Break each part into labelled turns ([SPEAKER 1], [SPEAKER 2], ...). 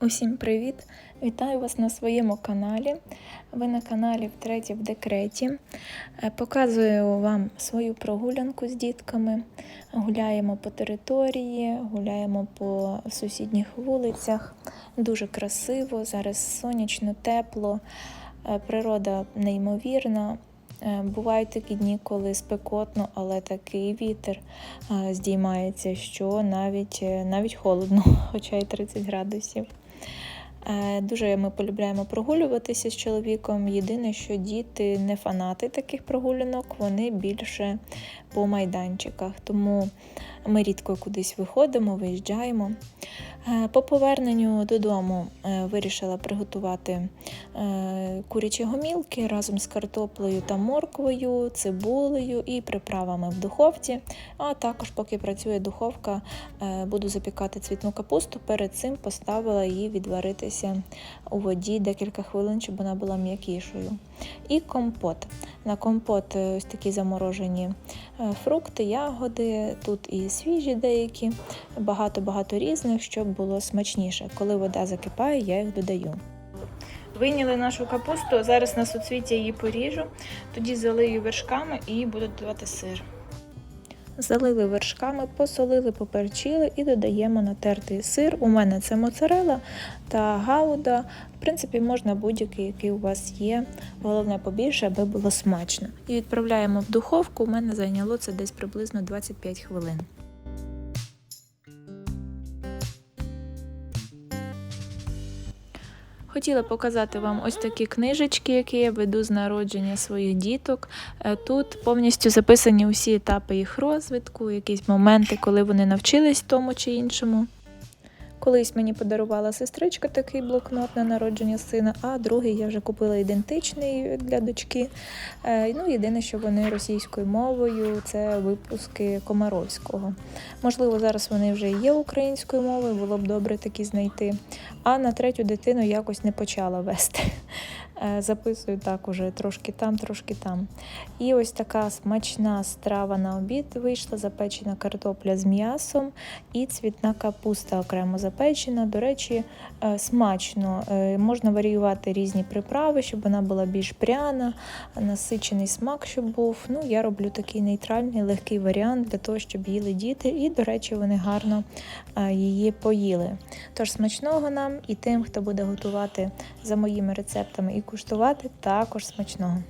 [SPEAKER 1] Усім привіт! Вітаю вас на своєму каналі. Ви на каналі Втретє в декреті. Е, Показую вам свою прогулянку з дітками. Гуляємо по території, гуляємо по сусідніх вулицях. Дуже красиво, зараз сонячно, тепло, е, природа неймовірна. Е, Бувають такі дні, коли спекотно, але такий вітер здіймається, що навіть, навіть холодно, хоча й 30 градусів. Е, Дуже ми полюбляємо прогулюватися з чоловіком. Єдине, що діти не фанати таких прогулянок, вони більше по майданчиках. Тому ми рідко кудись виходимо, виїжджаємо. Е, По поверненню додому е, вирішила приготувати е, курячі гомілки разом з картоплею та морквою, цибулею і приправами в духовці. А також, поки працює духовка, буду запікати цвітну капусту. Перед цим поставила її відваритися у воді декілька хвилин, щоб вона була м'якішою. І компот. На компот ось такі заморожені фрукти, ягоди, тут і свіжі деякі, багато-багато різних, щоб було смачніше. Коли вода закипає, я їх додаю. Вийняли нашу капусту, зараз на суцвіття її поріжу, тоді залию вершками і буду додавати сир. Залили вершками, посолили, поперчили і додаємо натертий сир. У мене це моцарела та гауда. В принципі, можна будь-який, який у вас є. Головне побільше, аби було смачно. І відправляємо в духовку. У мене зайняло це десь приблизно 25 хвилин. Хотіла показати вам ось такі книжечки, які я веду з народження своїх діток. Е, Тут повністю записані усі етапи їх розвитку, якісь моменти, коли вони навчились тому чи іншому. Колись мені подарувала сестричка такий блокнот на народження сина, а другий я вже купила ідентичний для дочки. Е, Ну, єдине, що вони російською мовою, це випуски Комаровського. Можливо, зараз вони вже є українською мовою, було б добре такі знайти. А на третю дитину якось не почала вести. Е, Записую так уже трошки там, трошки там. І ось така смачна страва на обід вийшла: запечена картопля з м'ясом і цвітна капуста окремо запечена. До речі, е, смачно. Е, Можна варіювати різні приправи, щоб вона була більш пряна, насичений смак, щоб був. Ну, я роблю такий нейтральний, легкий варіант для того, щоб їли діти. І, до речі, вони гарно її поїли. Тож смачного нам і тим, хто буде готувати за моїми рецептами і куштувати, також смачного.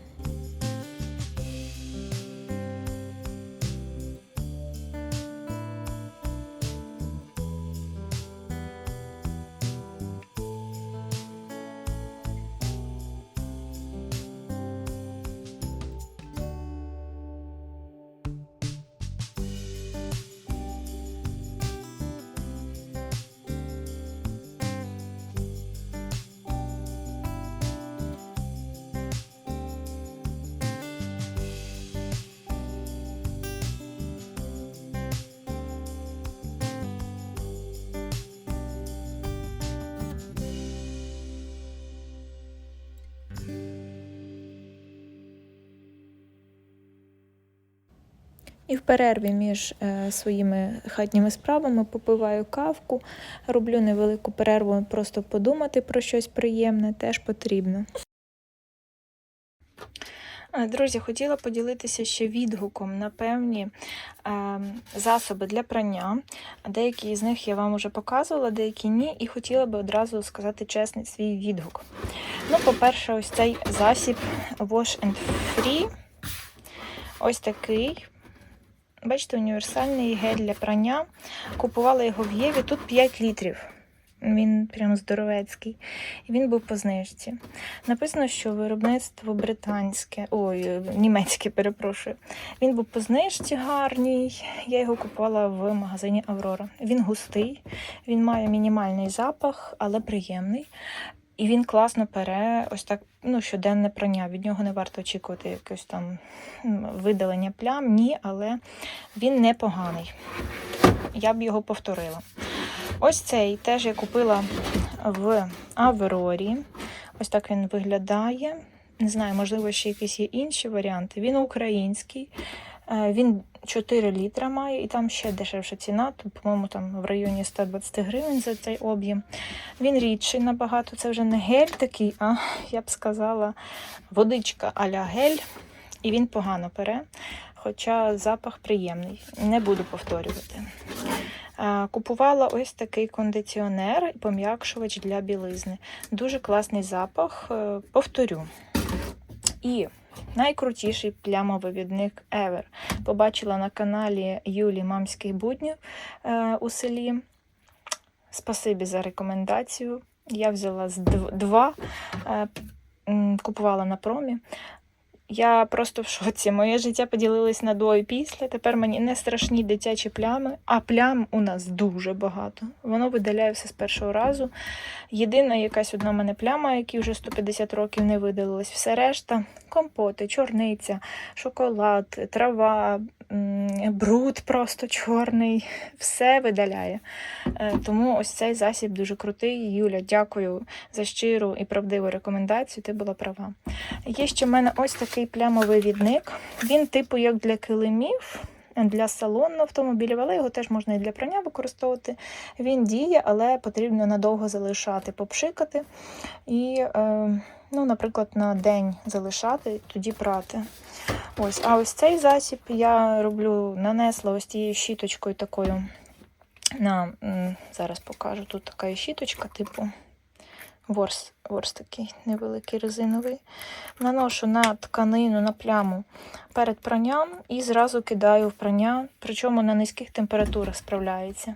[SPEAKER 1] І в перерві між е, своїми хатніми справами попиваю кавку, роблю невелику перерву, просто подумати про щось приємне теж потрібно. Е, Друзі, хотіла поділитися ще відгуком на певні е, засоби для прання. Деякі з них я вам вже показувала, деякі ні, і хотіла би одразу сказати чесний свій відгук. Ну, по-перше, ось цей засіб Wash and Free. Ось такий. Бачите, універсальний гель для прання. Купувала його в Єві. Тут 5 літрів. Він прям здоровецький. І він був по знижці. Написано, що виробництво британське, ой, німецьке, перепрошую. Він був по знижці гарній. Я його купувала в магазині Аврора. Він густий, він має мінімальний запах, але приємний. І він класно пере ось так ну, щоденне прання. Від нього не варто очікувати якось там видалення плям. Ні, але він непоганий. Я б його повторила. Ось цей теж я купила в Аврорі. Ось так він виглядає. Не знаю, можливо, ще якісь є інші варіанти. Він український. Е, Він 4 літра має, і там ще дешевша ціна, по-моєму, там в районі 120 гривень за цей об'єм. Він рідший набагато. Це вже не гель такий, а я б сказала, водичка а-ля гель. І він погано пере, хоча запах приємний. Не буду повторювати. Е, Купувала ось такий кондиціонер і пом'якшувач для білизни. Дуже класний запах, е, повторю. І найкрутіший плямовивідник ever. Побачила на каналі Юлі Мамських буднів е, у селі. Спасибі за рекомендацію. Я взяла з дв- два, е, купувала на промі. Я просто в шоці. Моє життя поділилось на до і після. Тепер мені не страшні дитячі плями, а плям у нас дуже багато. Воно видаляє все з першого разу. Єдина якась одна мене пляма, які вже 150 років не видалилась. Все решта компоти, чорниця, шоколад, трава, бруд просто чорний. Все видаляє. Е, Тому ось цей засіб дуже крутий. Юля, дякую за щиру і правдиву рекомендацію. Ти була права. Є ще в мене ось такий плямовий відник. Він, типу, як для килимів, для салону автомобілів, але його теж можна і для прання використовувати. Він діє, але потрібно надовго залишати, попшикати. І, е, ну, наприклад, на день залишати, тоді прати. Ось, а ось цей засіб я роблю, нанесла ось тією щіточкою такою. На, зараз покажу. Тут така щіточка, типу ворс, ворс такий невеликий резиновий. Наношу на тканину, на пляму перед пранням і зразу кидаю в прання, причому на низьких температурах справляється.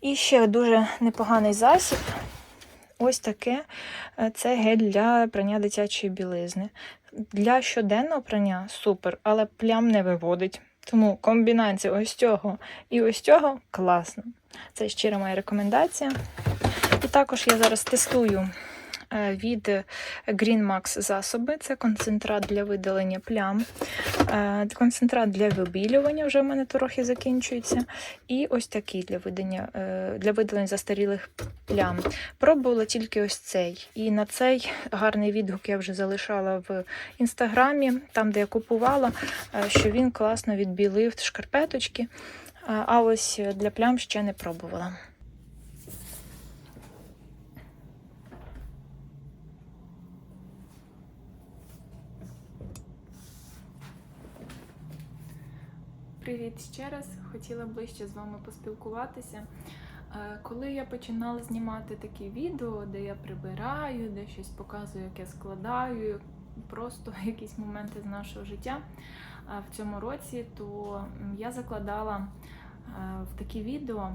[SPEAKER 1] І ще дуже непоганий засіб. Ось таке е, це гель для прання дитячої білизни. Для щоденного прання супер, але плям не виводить. Тому комбінація ось цього і ось цього класно. Це щира моя рекомендація. І також я зараз тестую е, від Green Max засоби. Це концентрат для видалення плям, е, концентрат для вибілювання, вже в мене трохи закінчується. І ось такий для видалення, е, для видалення застарілих плям. Пробувала тільки ось цей. І на цей гарний відгук я вже залишала в інстаграмі, там, де я купувала, що він класно відбілив шкарпеточки. А ось для плям ще не пробувала. Привіт ще раз. Хотіла ближче з вами поспілкуватися. Е, Коли я починала знімати такі відео, де я прибираю, де щось показую, як я складаю, просто якісь моменти з нашого життя е, в цьому році, то я закладала е, в такі відео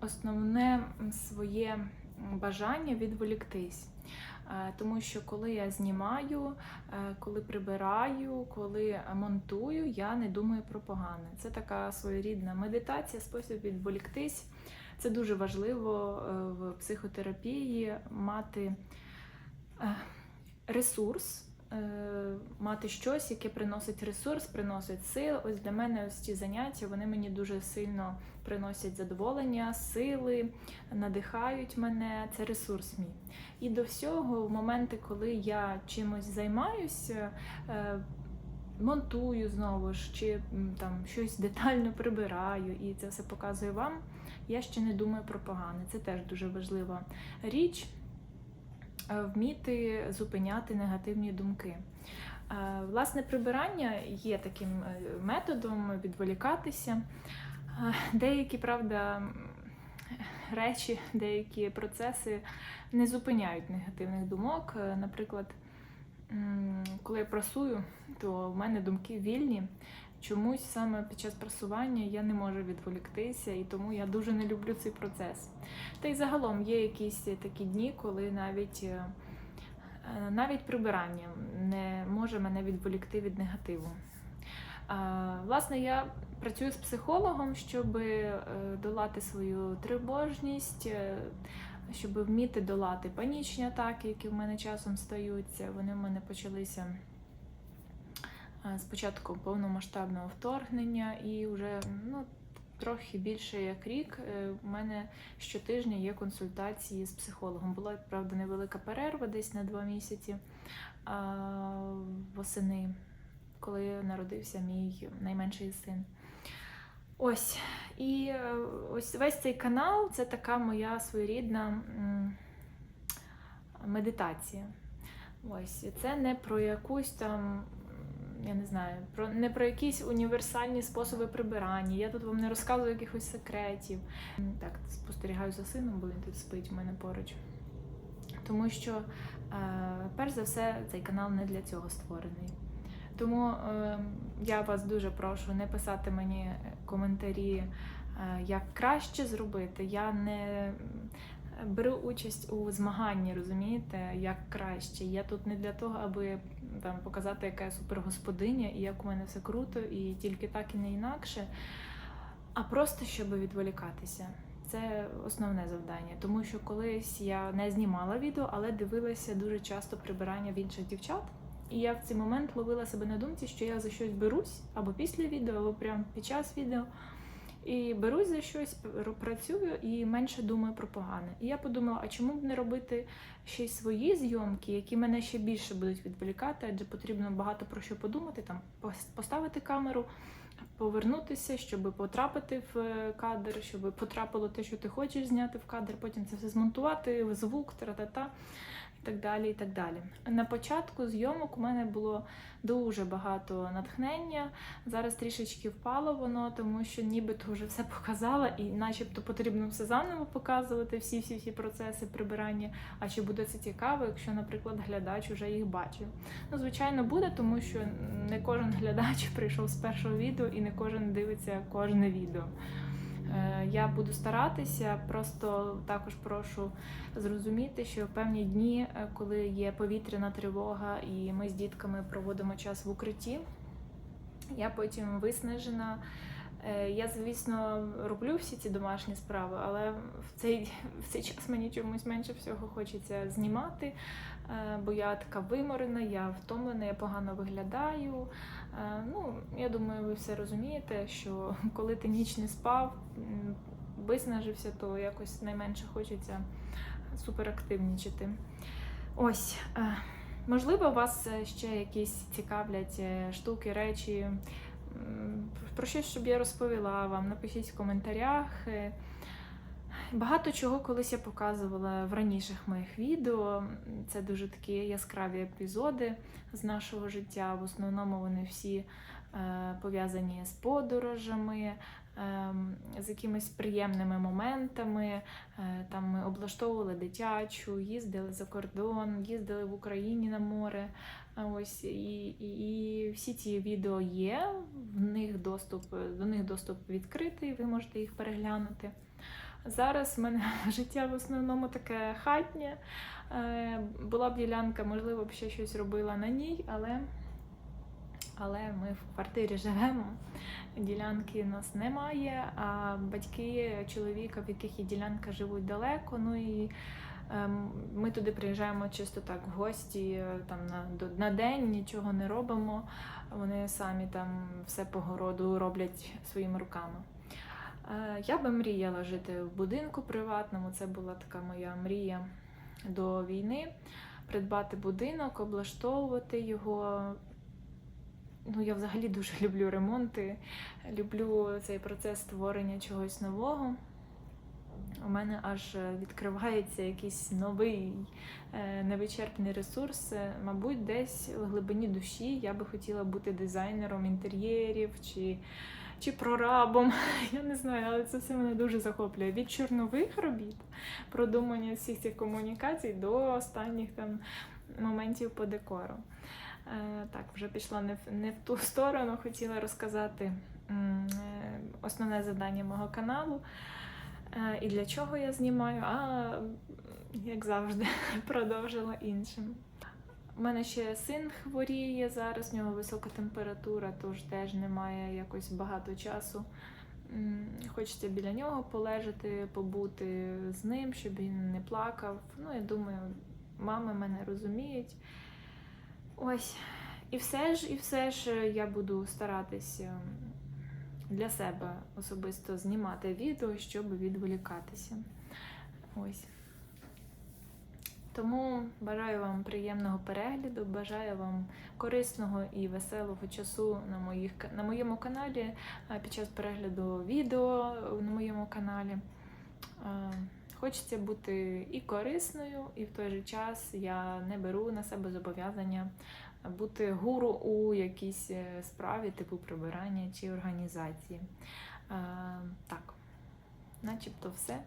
[SPEAKER 1] основне своє бажання відволіктись. Е, Тому що коли я знімаю, е, коли прибираю, коли монтую, я не думаю про погане. Це така своєрідна медитація, спосіб відволіктись. Це дуже важливо е, в психотерапії мати ресурс, мати щось, яке приносить ресурс, приносить сил. Ось для мене ось ці заняття вони мені дуже сильно приносять задоволення, сили, надихають мене. Це ресурс мій. І до всього, в моменти, коли я чимось займаюся, е, монтую знову ж, чи там щось детально прибираю, і це все показую вам. Я ще не думаю про погане. Це теж дуже важлива річ е, вміти зупиняти негативні думки. Е, Власне, прибирання є таким е, методом відволікатися. Е, Деякі, правда, речі, деякі процеси не зупиняють негативних думок. Е, Наприклад, коли я прасую, то в мене думки вільні. Чомусь саме під час прасування я не можу відволіктися, і тому я дуже не люблю цей процес. Та й загалом є якісь такі дні, коли навіть, е, навіть прибирання не може мене відволікти від негативу. Власне, я працюю з психологом, щоб е, долати свою тривожність, е, щоб вміти долати панічні атаки, які в мене часом стаються. Вони в мене почалися з початку повномасштабного вторгнення і вже ну, трохи більше як рік е, у мене щотижня є консультації з психологом. Була, правда, невелика перерва десь на два місяці восени, коли народився мій найменший син. Ось. І е, ось весь цей канал це така моя своєрідна медитація. Ось. Це не про якусь там, я не знаю, про, не про якісь універсальні способи прибирання. Я тут вам не розказую якихось секретів. Так, спостерігаю за сином, бо він тут спить в мене поруч. Тому що, е, перш за все, цей канал не для цього створений. Тому е, я вас дуже прошу не писати мені коментарі, е, як краще зробити. Я не беру участь у змаганні, розумієте, як краще. Я тут не для того, аби там показати, яка я супергосподиня і як у мене все круто, і тільки так і не інакше, а просто щоб відволікатися. Це основне завдання, тому що колись я не знімала відео, але дивилася дуже часто прибирання в інших дівчат. І я в цей момент ловила себе на думці, що я за щось берусь або після відео, або прямо під час відео. І берусь за щось, працюю і менше думаю про погане. І я подумала, а чому б не робити ще й свої зйомки, які мене ще більше будуть відволікати, адже потрібно багато про що подумати, там поставити камеру, повернутися, щоб потрапити в е, кадр, щоб потрапило те, що ти хочеш зняти в кадр, потім це все змонтувати, звук, тра-та-та. І так далі, і так далі. На початку зйомок у мене було дуже багато натхнення. Зараз трішечки впало воно, тому що нібито вже все показала, і начебто потрібно все заново показувати, всі всі всі процеси прибирання. А чи буде це цікаво, якщо, наприклад, глядач вже їх бачив? Ну, звичайно, буде, тому що не кожен глядач прийшов з першого відео і не кожен дивиться кожне відео. Е, Я буду старатися, просто також прошу зрозуміти, що в певні дні, е, коли є повітряна тривога, і ми з дітками проводимо час в укритті, я потім виснажена. Е, Я, звісно, роблю всі ці домашні справи, але в цей, в цей час мені чомусь менше всього хочеться знімати, е, бо я така виморена, я втомлена, я погано виглядаю. Е, Ну, я думаю, ви все розумієте, що коли ти ніч не спав, виснажився, то якось найменше хочеться суперактивнічити. Ось, можливо, вас ще якісь цікавлять штуки, речі. Про щось, щоб я розповіла вам, напишіть в коментарях. Е, Багато чого колись я показувала в раніших моїх відео. Це дуже такі яскраві епізоди з нашого життя. В основному вони всі е, пов'язані з подорожами, ем, з якимись приємними моментами. Е, Там ми облаштовували дитячу, їздили за кордон, їздили в Україні на море. Ось і, і, всі ці відео є. В них доступ до них доступ відкритий. Ви можете їх переглянути. Зараз в мене життя в основному таке хатнє. Е, Була б ділянка, можливо, б ще щось робила на ній, але, але ми в квартирі живемо. Ділянки у нас немає, а батьки чоловіка, в яких є ділянка, живуть далеко. Ну і ми туди приїжджаємо чисто так в гості, е, там на, на день нічого не робимо. Вони самі там все по городу роблять своїми руками. Е, Я би мріяла жити в будинку приватному. Це була така моя мрія до війни. Придбати будинок, облаштовувати його. Ну, я взагалі дуже люблю ремонти, люблю цей процес створення чогось нового. У мене аж е, відкривається якийсь новий е, невичерпний ресурс. Е, Мабуть, десь в глибині душі я би хотіла бути дизайнером інтер'єрів чи, чи прорабом. Я не знаю, але це все мене дуже захоплює. Від чорнових робіт, продумання всіх цих комунікацій до останніх там моментів по декору. Так, вже пішла не в, не в ту сторону, хотіла розказати основне завдання мого каналу. Е, І для чого я знімаю, а як завжди, продовжила іншим. У мене ще син хворіє зараз, в нього висока температура, тож теж немає якось багато часу. Хочеться біля нього полежати, побути з ним, щоб він не плакав. Ну, я думаю, мами мене розуміють. Ось. І все ж, і все ж я буду старатися для себе особисто знімати відео, щоб відволікатися. Ось. Тому бажаю вам приємного перегляду, бажаю вам корисного і веселого часу на, моїх, на моєму каналі під час перегляду відео на моєму каналі. Хочеться бути і корисною, і в той же час я не беру на себе зобов'язання бути гуру у якійсь е, справі, типу прибирання чи організації. А, Так, начебто все.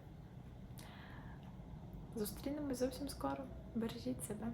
[SPEAKER 1] Зустрінемось зовсім скоро. Бережіть себе.